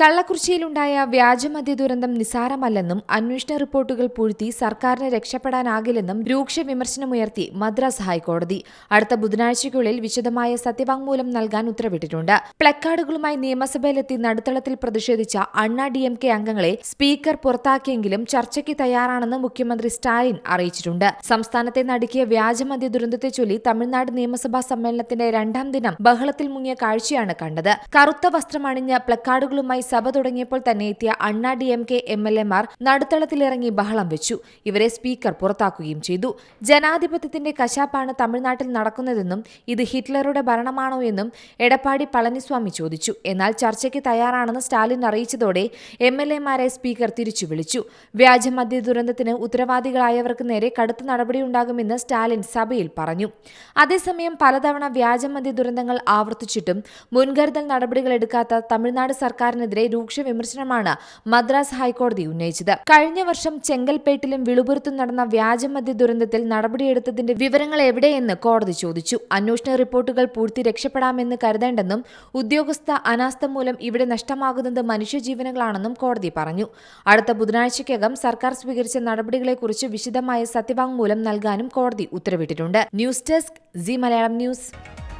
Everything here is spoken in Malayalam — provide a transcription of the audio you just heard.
കള്ളക്കുറിച്ചിയിലുണ്ടായ വ്യാജമദ്യ ദുരന്തം നിസാരമല്ലെന്നും അന്വേഷണ റിപ്പോർട്ടുകൾ പൂഴ്ത്തി സർക്കാരിന് രക്ഷപ്പെടാനാകില്ലെന്നും രൂക്ഷ വിമർശനമുയർത്തി മദ്രാസ് ഹൈക്കോടതി. അടുത്ത ബുധനാഴ്ചയ്ക്കുള്ളിൽ വിശദമായ സത്യവാങ്മൂലം നൽകാൻ ഉത്തരവിട്ടിട്ടുണ്ട്. പ്ലക്കാർഡുകളുമായി നിയമസഭയിലെത്തി നടുത്തളത്തിൽ പ്രതിഷേധിച്ച അണ്ണാ ഡി എം കെ അംഗങ്ങളെ സ്പീക്കർ പുറത്താക്കിയെങ്കിലും ചർച്ചയ്ക്ക് തയ്യാറാണെന്ന് മുഖ്യമന്ത്രി സ്റ്റാലിൻ അറിയിച്ചിട്ടുണ്ട്. സംസ്ഥാനത്തെ നടുക്കിയ വ്യാജമദ്യ ദുരന്തത്തെ ചൊല്ലി തമിഴ്നാട് നിയമസഭാ സമ്മേളനത്തിന്റെ രണ്ടാം ദിനം ബഹളത്തിൽ മുങ്ങിയ കാഴ്ചയാണ് കണ്ടത്. കറുത്ത വസ്ത്രമണിഞ്ഞ് പ്ലക്കാർഡുകളുമായി സഭ തുടങ്ങിയപ്പോൾ തന്നെ എത്തിയ Anna D M K M L എമാർ നടുത്തളത്തിലിറങ്ങി ബഹളം വെച്ചു. ഇവരെ സ്പീക്കർ പുറത്താക്കുകയും ചെയ്തു. ജനാധിപത്യത്തിന്റെ കശാപ്പാണ് തമിഴ്നാട്ടിൽ നടക്കുന്നതെന്നും ഇത് ഹിറ്റ്ലറുടെ ഭരണമാണോ എന്നും എടപ്പാടി പളനിസ്വാമി ചോദിച്ചു. എന്നാൽ ചർച്ചയ്ക്ക് തയ്യാറാണെന്ന് സ്റ്റാലിൻ അറിയിച്ചതോടെ എം എൽ എമാരെ സ്പീക്കർ തിരിച്ചു വിളിച്ചു. വ്യാജമദ്യ ദുരന്തത്തിന് ഉത്തരവാദികളായവർക്ക് നേരെ കടുത്ത നടപടിയുണ്ടാകുമെന്ന് സ്റ്റാലിൻ സഭയിൽ പറഞ്ഞു. അതേസമയം പലതവണ വ്യാജമദ്യ ദുരന്തങ്ങൾ ആവർത്തിച്ചിട്ടും മുൻകരുതൽ നടപടികൾ എടുക്കാത്ത തമിഴ്നാട് സർക്കാരിനെതിരെ രൂക്ഷ വിമർശനമാണ് മദ്രാസ് ഹൈക്കോടതി ഉന്നയിച്ചത്. കഴിഞ്ഞ വർഷം ചെങ്കൽപ്പേട്ടിലും വിളുപുരത്തും നടന്ന വ്യാജമദ്യ ദുരന്തത്തിൽ നടപടിയെടുത്തതിന്റെ വിവരങ്ങൾ എവിടെയെന്ന് കോടതി ചോദിച്ചു. അന്വേഷണ റിപ്പോർട്ടുകൾ പൂർത്തി രക്ഷപ്പെടാമെന്ന് കരുതേണ്ടെന്നും ഉദ്യോഗസ്ഥ അനാസ്ഥ മൂലം ഇവിടെ നഷ്ടമാകുന്നത് മനുഷ്യജീവനുകളാണെന്നും കോടതി പറഞ്ഞു. അടുത്ത ബുധനാഴ്ചയ്ക്കകം സർക്കാർ സ്വീകരിച്ച നടപടികളെക്കുറിച്ച് വിശദമായ സത്യവാങ്മൂലം നൽകാനും കോടതി ഉത്തരവിട്ടിട്ടുണ്ട്. News desk C Malayalam news.